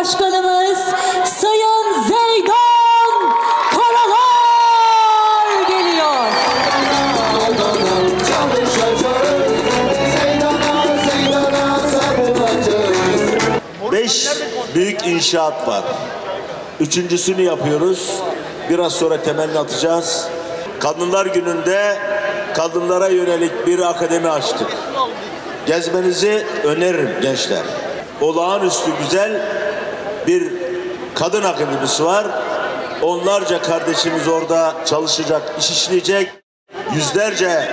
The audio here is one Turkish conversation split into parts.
Başkanımız Sayın Zeydan Karalar geliyor. Beş büyük inşaat var. Üçüncüsünü yapıyoruz. Biraz sonra temelini atacağız. Kadınlar gününde kadınlara yönelik bir akademi açtık. Gezmenizi öneririm gençler. Olağanüstü güzel bir kadın akademisi var. Onlarca kardeşimiz orada çalışacak, iş işleyecek. Yüzlerce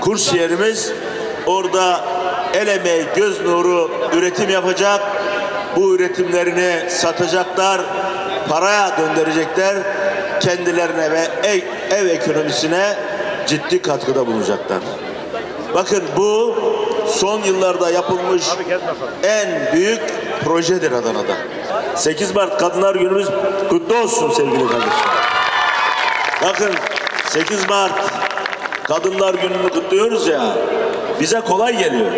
kurs yerimiz orada el emeği, göz nuru üretim yapacak. Bu üretimlerini satacaklar, paraya döndürecekler. Kendilerine ve ev, ev ekonomisine ciddi katkıda bulunacaklar. Bakın bu son yıllarda yapılmış en büyük projedir Adana'da. 8 Mart Kadınlar Günümüz kutlu olsun sevgili kardeşim. Bakın 8 Mart Kadınlar Günü'nü kutluyoruz ya. Bize kolay geliyor.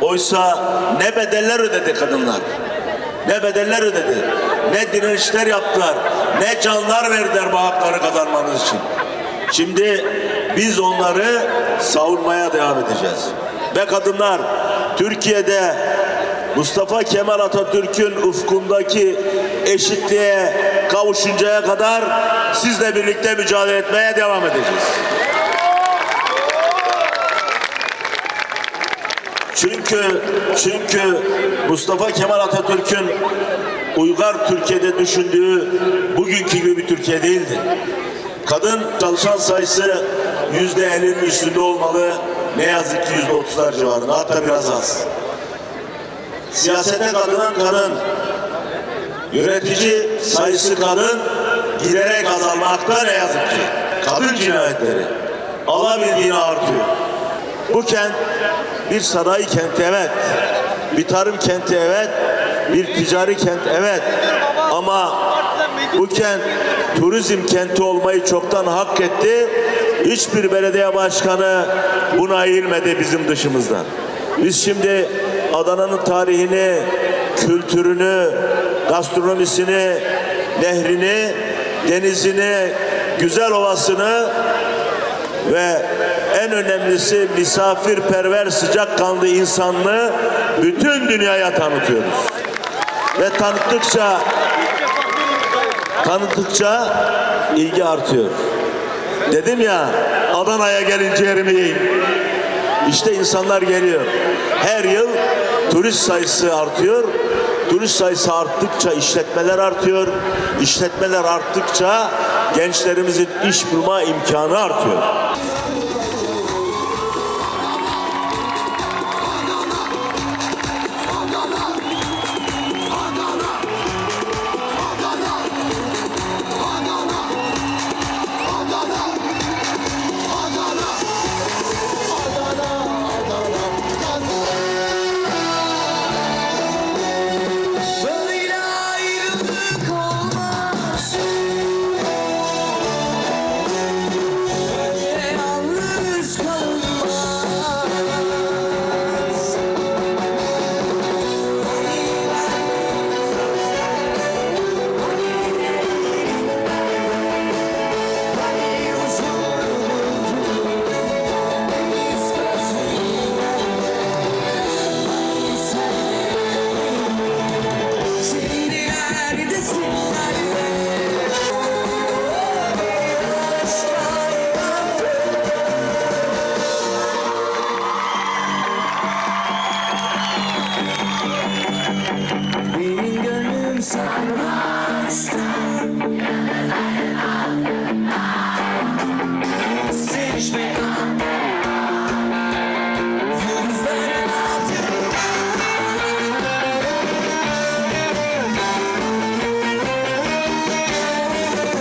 Oysa ne bedeller ödedi kadınlar. Ne bedeller ödedi. Ne direnişler yaptılar. Ne canlar verdiler bu hakları kazanmanız için. Şimdi biz onları savunmaya devam edeceğiz. Ve kadınlar Türkiye'de Mustafa Kemal Atatürk'ün ufkundaki eşitliğe kavuşuncaya kadar sizle birlikte mücadele etmeye devam edeceğiz. Çünkü çünkü Mustafa Kemal Atatürk'ün uygar Türkiye'de düşündüğü bugünkü gibi bir Türkiye değildi. Kadın çalışan sayısı yüzde elli'nin üstünde olmalı. Ne yazık ki yüzde otuzlar civarında hatta biraz az. Siyasete katılan kadın, yönetici sayısı kadın giderek azalmakta ne yazık ki. Kadın cinayetleri alabildiğine artıyor. Bu kent bir sanayi kenti evet, bir tarım kenti evet, bir ticari kent evet. Ama bu kent turizm kenti olmayı çoktan hak etti. Hiçbir belediye başkanı buna eğilmedi bizim dışımızdan. Biz şimdi Adana'nın tarihini, kültürünü, gastronomisini, nehrini, denizini, güzel ovasını ve en önemlisi misafirperver sıcakkanlı insanlığı bütün dünyaya tanıtıyoruz. Ve tanıttıkça tanıttıkça ilgi artıyor. Dedim ya Adana'ya gelin ciğerimi yiyin. İşte insanlar geliyor. Her yıl turist sayısı artıyor. Turist sayısı arttıkça işletmeler artıyor. İşletmeler arttıkça gençlerimizin iş bulma imkanı artıyor. Christ.